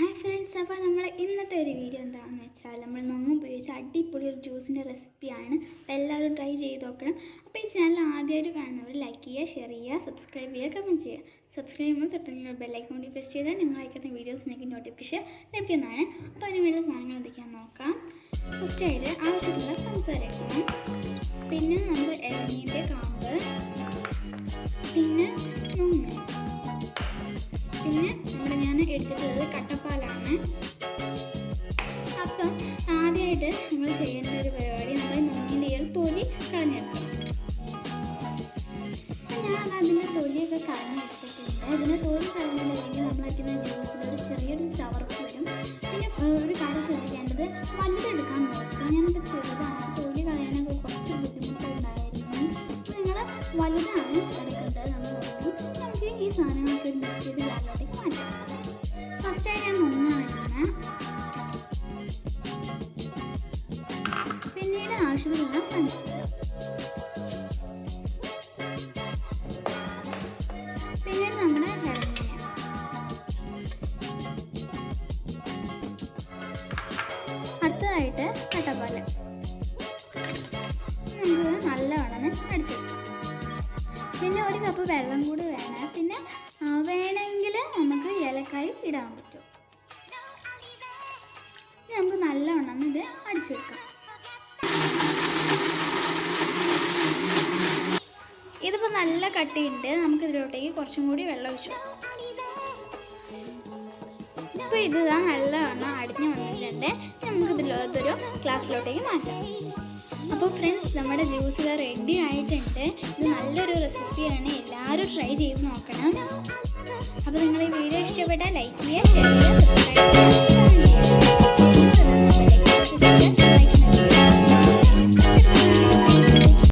Hi friends അപ്പോൾ നമ്മൾ ഇന്നത്തെ ഒരു വീഡിയോ എന്താണെന്ന് വെച്ചാൽ നമ്മൾ നങ്ങും ഉപയോഗിച്ച അടിപൊളി ഒരു ജ്യൂസിന്റെ റെസിപ്പിയാണ് അപ്പോൾ എല്ലാവരും ട്രൈ ചെയ്ത് നോക്കണം. അപ്പോൾ ഈ ചാനൽ ആദ്യമായിട്ട് കാണുന്നവർ ലൈക്ക് ചെയ്യുക ഷെയർ ചെയ്യുക സബ്സ്ക്രൈബ് ചെയ്യുക കമന്റ് ചെയ്യുക. സബ്സ്ക്രൈബ് ചെയ്യുമ്പോൾ തൊട്ടുള്ള ബെല്ലൈക്കൺ കൂടി പ്രസ് ചെയ്താൽ നിങ്ങൾ അയക്കുന്ന വീഡിയോസ് നിങ്ങൾക്ക് നോട്ടിഫിക്കേഷൻ ലഭിക്കുന്നതാണ്. അപ്പോൾ അതിന് വേണ്ട സാധനങ്ങൾ എന്തൊക്കെയാണെന്ന് നോക്കാം. ഫസ്റ്റ് ആയിട്ട് ആവശ്യത്തിനുള്ള പഞ്ചസാര പിന്നെ നമ്മൾ ഇളനീന്റെ കാമ്പ്. പിന്നെ പിന്നെ ഇവിടെ ഞാൻ എടുത്തിട്ടുള്ളത് കട്ടപ്പാലാണ്. അപ്പം ആദ്യമായിട്ട് നമ്മൾ ചെയ്യേണ്ട ഒരു പരിപാടി നമ്മൾ നോങ്ങിന്റെ ഈ ഒരു തൊലി കളഞ്ഞെടുക്കണം. ഞാൻ അതിന്റെ തൊലിയൊക്കെ കളഞ്ഞെടുത്തിട്ടുണ്ട്. അതിന്റെ തൊലി കളഞ്ഞിട്ടുണ്ടെങ്കിൽ നമ്മൾ വയ്ക്കുന്ന ജ്യൂസിൽ ഒരു ചെറിയൊരു ചവർപ്പ് വരും. പിന്നെ ഒരു കാര്യം ശ്രദ്ധിക്കേണ്ടത് വലുതെടുക്കാൻ നോക്കുക. ഞാനിപ്പോൾ ചെറുതാണ്. തൊലി കളയാനൊക്കെ കുറച്ച് ബുദ്ധിമുട്ടുണ്ടായിരുന്നു. നിങ്ങൾ വലുതാണ് നമുക്ക് ഈ സാധനങ്ങളൊക്കെ മിക്സ് ചെയ്ത് ജാറിലോട്ടേക്ക് മാറ്റാം. ഫസ്റ്റായി ഞാൻ ഒന്നാണ് പിന്നീട് ആവശ്യത്തിനുള്ള പഞ്ചസാര പിന്നീട് നമ്മുടെ അടുത്തതായിട്ട് കട്ടപ്പാൽ. പിന്നെ ഒരു കപ്പ് വെള്ളം കൂടി വേണം. പിന്നെ വേണമെങ്കിൽ നമുക്ക് ഏലക്കായും ഇടാൻ പറ്റും. നമുക്ക് നല്ലവണ്ണം ഇത് അടിച്ചെടുക്കാം ഇതിപ്പോൾ നല്ല കട്ടിയുണ്ട്. നമുക്ക് ഇതിലോട്ടേക്ക് കുറച്ചും കൂടി വെള്ളം ഒഴിച്ചു ഇപ്പൊ ഇത് നല്ലവണ്ണം അടിഞ്ഞു വന്നിട്ടുണ്ട്. നമുക്ക് ഇതിലോട്ടൊരു ഗ്ലാസ്സിലോട്ടേക്ക് മാറ്റാം. അപ്പോൾ ഫ്രണ്ട്സ് നമ്മുടെ ജ്യൂസ് റെഡി ആയിട്ടുണ്ട്. ഇത് നല്ലൊരു റെസിപ്പിയാണ് എല്ലാവരും ട്രൈ ചെയ്ത് നോക്കണം. അപ്പോൾ നിങ്ങൾ ഈ വീഡിയോ ഇഷ്ടപ്പെട്ടാൽ ലൈക്ക് ചെയ്യുക ചെയ്യുക